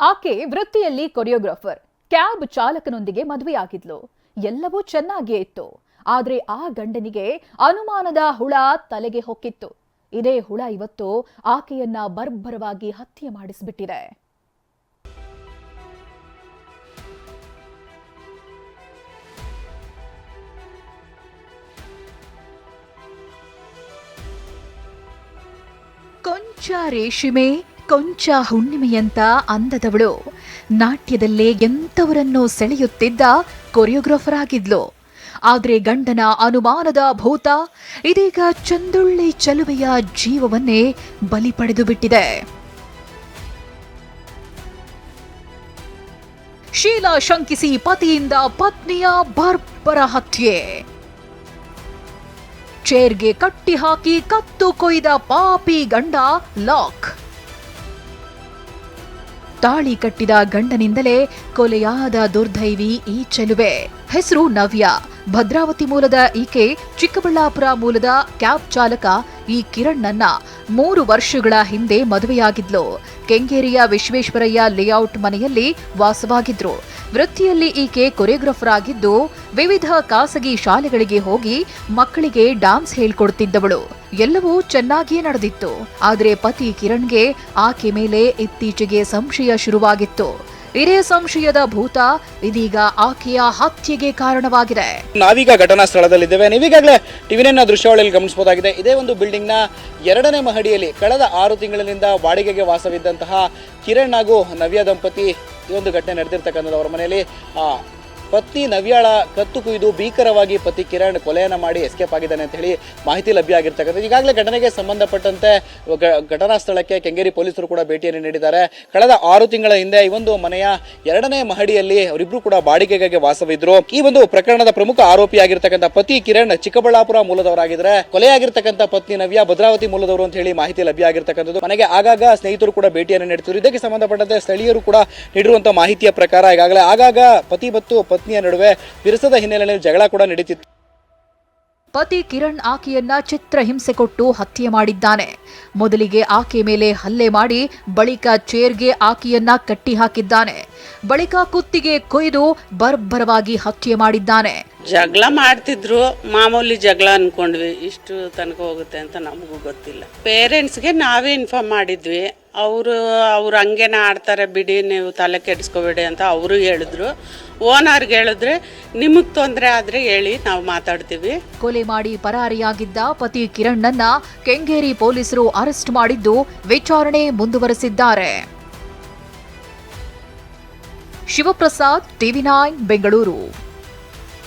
ಆಕೆ ವೃತ್ತಿಯಲ್ಲಿ choreographer, cab ಚಾಲಕನೊಂದಿಗೆ ಮದುವೆಯಾಗಿದ್ಲು. ಎಲ್ಲವೂ ಚೆನ್ನಾಗಿಯೇ ಇತ್ತು. ಆದರೆ ಆ ಗಂಡನಿಗೆ ಅನುಮಾನದ ಹುಳ ತಲೆಗೆ ಹೊಕ್ಕಿತ್ತು. ಇದೇ ಹುಳ ಇವತ್ತು ಆಕೆಯನ್ನ ಬರ್ಬರವಾಗಿ ಹತ್ಯೆ ಮಾಡಿಸ್ಬಿಟ್ಟಿದೆ. ಕೊಂಚ ರೇಷ್ಮೆ ಕೊಂಚ ಹುಣ್ಣಿಮೆಯಂತ ಅಂದದವಳು. ನಾಟ್ಯದಲ್ಲೇ ಎಂಥವರನ್ನು ಸೆಳೆಯುತ್ತಿದ್ದ ಕೊರಿಯೋಗ್ರಾಫರ್ ಆಗಿದ್ಲು ಆದರೆ ಗಂಡನ ಅನುಮಾನದ ಭೂತ ಇದೀಗ ಚಂದುಳ್ಳಿ ಚಲುವೆಯ ಜೀವವನ್ನೇ ಬಲಿ ಪಡೆದು ಬಿಟ್ಟಿದೆ. ಶೀಲಾ ಶಂಕಿಸಿ ಪತಿಯಿಂದ ಪತ್ನಿಯ ಬರ್ಬರ ಹತ್ಯೆ. ಚೇರ್ಗೆ ಕಟ್ಟಿ ಹಾಕಿ ಕತ್ತು ಕೊಯ್ದ ಪಾಪಿ ಗಂಡ ಲಾಕ್. ತಾಳಿ ಕಟ್ಟಿದ ಗಂಡನಿಂದಲೇ ಕೊಲೆಯಾದ ದುರ್ದೈವಿ ಈ ಚೆಲುವೆ. ಹೆಸರು ನವ್ಯ. ಭದ್ರಾವತಿ ಮೂಲದ ಈಕೆ ಚಿಕ್ಕಬಳ್ಳಾಪುರ ಮೂಲದ ಕ್ಯಾಬ್ ಚಾಲಕ ಈ ಕಿರಣ್ಣನ್ನ ಮೂರು ವರ್ಷಗಳ ಹಿಂದೆ ಮದುವೆಯಾಗಿದ್ಲು. ಕೆಂಗೇರಿಯ ವಿಶ್ವೇಶ್ವರಯ್ಯ ಲೇಔಟ್ ಮನೆಯಲ್ಲಿ ವಾಸವಾಗಿದ್ರು. ವೃತ್ತಿಯಲ್ಲಿ ಈಕೆ ಕೊರಿಯೋಗ್ರಾಫರ್ ಆಗಿದ್ದು ವಿವಿಧ ಖಾಸಗಿ ಶಾಲೆಗಳಿಗೆ ಹೋಗಿ ಮಕ್ಕಳಿಗೆ ಡಾನ್ಸ್ ಹೇಳ್ಕೊಡ್ತಿದ್ದವಳು. ಎಲ್ಲವೂ ಚೆನ್ನಾಗಿಯೇ ನಡೆದಿತ್ತು. ಆದರೆ ಪತಿ ಕಿರಣ್ಗೆ ಆಕೆ ಮೇಲೆ ಇತ್ತೀಚೆಗೆ ಸಂಶಯ ಶುರುವಾಗಿತ್ತು. ಇದೇ ಸಂಶಯದ ಭೂತ ಇದೀಗ ಆಕೆಯ ಹತ್ಯೆಗೆ ಕಾರಣವಾಗಿದೆ. ನಾವೀಗ ಘಟನಾ ಸ್ಥಳದಲ್ಲಿದ್ದೇವೆ. ನೀವೀಗಾಗಲೇ ಟಿವಿನ ದೃಶ್ಯಾವಳಿಯಲ್ಲಿ ಗಮನಿಸಬಹುದಾಗಿದೆ. ಇದೇ ಒಂದು ಬಿಲ್ಡಿಂಗ್ನ ಎರಡನೇ ಮಹಡಿಯಲ್ಲಿ ಕಳೆದ ಆರು ತಿಂಗಳಿನಿಂದ ಬಾಡಿಗೆಗೆ ವಾಸವಿದ್ದಂತಹ ಕಿರಣ್ ಹಾಗೂ ನವ್ಯ ದಂಪತಿ ಈ ಒಂದು ಘಟನೆ ನಡೆದಿರ್ತಕ್ಕಂಥದ್ದು ಅವರ ಮನೆಯಲ್ಲಿ. ಪತ್ನಿ ನವ್ಯಾಳ ಕತ್ತು ಕುಯ್ದು ಭೀಕರವಾಗಿ ಪತಿ ಕಿರಣ್ ಕೊಲೆಯನ್ನು ಮಾಡಿ ಎಸ್ಕೇಪ್ ಆಗಿದ್ದಾನೆ ಅಂತ ಹೇಳಿ ಮಾಹಿತಿ ಲಭ್ಯ ಆಗಿರ್ತಕ್ಕಂಥದ್ದು. ಈಗಾಗಲೇ ಘಟನೆಗೆ ಸಂಬಂಧಪಟ್ಟಂತೆ ಘಟನಾ ಸ್ಥಳಕ್ಕೆ ಕೆಂಗೇರಿ ಪೊಲೀಸರು ಕೂಡ ಭೇಟಿಯನ್ನು ನೀಡಿದ್ದಾರೆ. ಕಳೆದ ಆರು ತಿಂಗಳ ಹಿಂದೆ ಈ ಒಂದು ಮನೆಯ ಎರಡನೇ ಮಹಡಿಯಲ್ಲಿ ಅವರಿಬ್ರು ಕೂಡ ಬಾಡಿಗೆಗೆ ವಾಸವಿದ್ರು. ಈ ಒಂದು ಪ್ರಕರಣದ ಪ್ರಮುಖ ಆರೋಪಿಯಾಗಿರ್ತಕ್ಕಂಥ ಪತಿ ಕಿರಣ್ ಚಿಕ್ಕಬಳ್ಳಾಪುರ ಮೂಲದವರಾಗಿದ್ರೆ ಕೊಲೆಯಾಗಿರ್ತಕ್ಕಂಥ ಪತ್ನಿ ನವ್ಯ ಭದ್ರಾವತಿ ಮೂಲದವರು ಅಂತ ಹೇಳಿ ಮಾಹಿತಿ ಲಭ್ಯ ಆಗಿರ್ತಕ್ಕಂಥದ್ದು. ಮನೆಗೆ ಆಗಾಗ ಸ್ನೇಹಿತರು ಕೂಡ ಭೇಟಿಯನ್ನು ನೀಡುತ್ತಿದ್ರು ಇದಕ್ಕೆ ಸಂಬಂಧಪಟ್ಟಂತೆ ಸ್ಥಳೀಯರು ಕೂಡ ನೀಡಿರುವಂತಹ ಮಾಹಿತಿಯ ಪ್ರಕಾರ ಈಗಾಗಲೇ ಆಗಾಗ ಪತಿ ಮತ್ತು ಪತ್ನಿಯ ನಡುವೆ ವಿರಸದ ಹಿನ್ನೆಲೆಯಲ್ಲಿ ಜಗಳ ಕೂಡ ನಡೀತಿತ್ತು. ಪತಿ ಕಿರಣ್ ಆಕೆಯನ್ನ ಚಿತ್ರ ಹಿಂಸೆ ಕೊಟ್ಟು ಹತ್ಯೆ ಮಾಡಿದ್ದಾನೆ. ಮೊದಲಿಗೆ ಆಕೆ ಮೇಲೆ ಹಲ್ಲೆ ಮಾಡಿ ಬಳಿಕ ಚೇರ್ಗೆ ಆಕೆಯನ್ನ ಕಟ್ಟಿ ಹಾಕಿದ್ದಾನೆ ಬಳಿಕ ಕುತ್ತಿಗೆ ಕೊಯ್ದು ಬರ್ಬರವಾಗಿ ಹತ್ಯೆ ಮಾಡಿದ್ದಾನೆ. ಜಗಳ ಮಾಡ್ತಿದ್ರು, ಮಾಮೂಲಿ ಜಗಳ ಅನ್ಕೊಂಡ್ವಿ. ಇಷ್ಟು ತನಕ ಹೋಗುತ್ತೆ ಅಂತ ನಮಗೂ ಗೊತ್ತಿಲ್ಲ. ಪೇರೆಂಟ್ಸ್ಗೆ ನಾವೇ ಇನ್ಫಾರ್ಮ್ ಮಾಡಿದ್ವಿ. ಅವರು, ಅವ್ರು ಹಂಗೇನ ಆಡ್ತಾರೆ, ಬಿಡಿ ನೀವು ತಲೆ ಕೆಡಿಸ್ಕೋಬೇಡಿ ಅಂತ ಅವರು ಹೇಳಿದ್ರು. ಓನರ್ಗೆ ಹೇಳಿದ್ರೆ, ನಿಮಗೆ ತೊಂದರೆ ಆದರೆ ಹೇಳಿ, ನಾವು ಮಾತಾಡ್ತೀವಿ. ಕೊಲೆ ಮಾಡಿ ಪರಾರಿಯಾಗಿದ್ದ ಪತಿ ಕಿರಣ್ನನ್ನ ಕೆಂಗೇರಿ ಪೊಲೀಸರು ಅರೆಸ್ಟ್ ಮಾಡಿದ್ದು ವಿಚಾರಣೆ ಮುಂದುವರೆಸಿದ್ದಾರೆ. Shivaprasad, TV nine, Bengaluru.